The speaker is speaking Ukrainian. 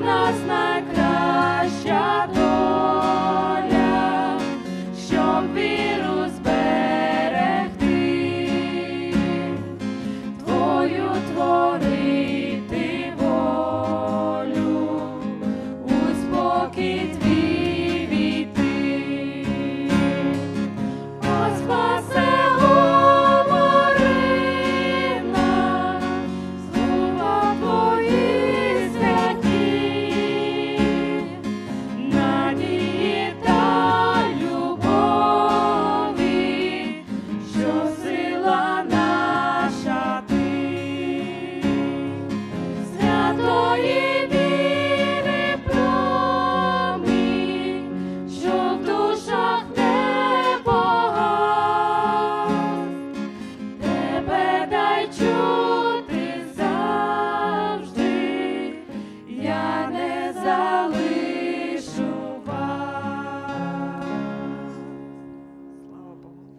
нас доля, щоб віру зберегти, твою творити волю, у.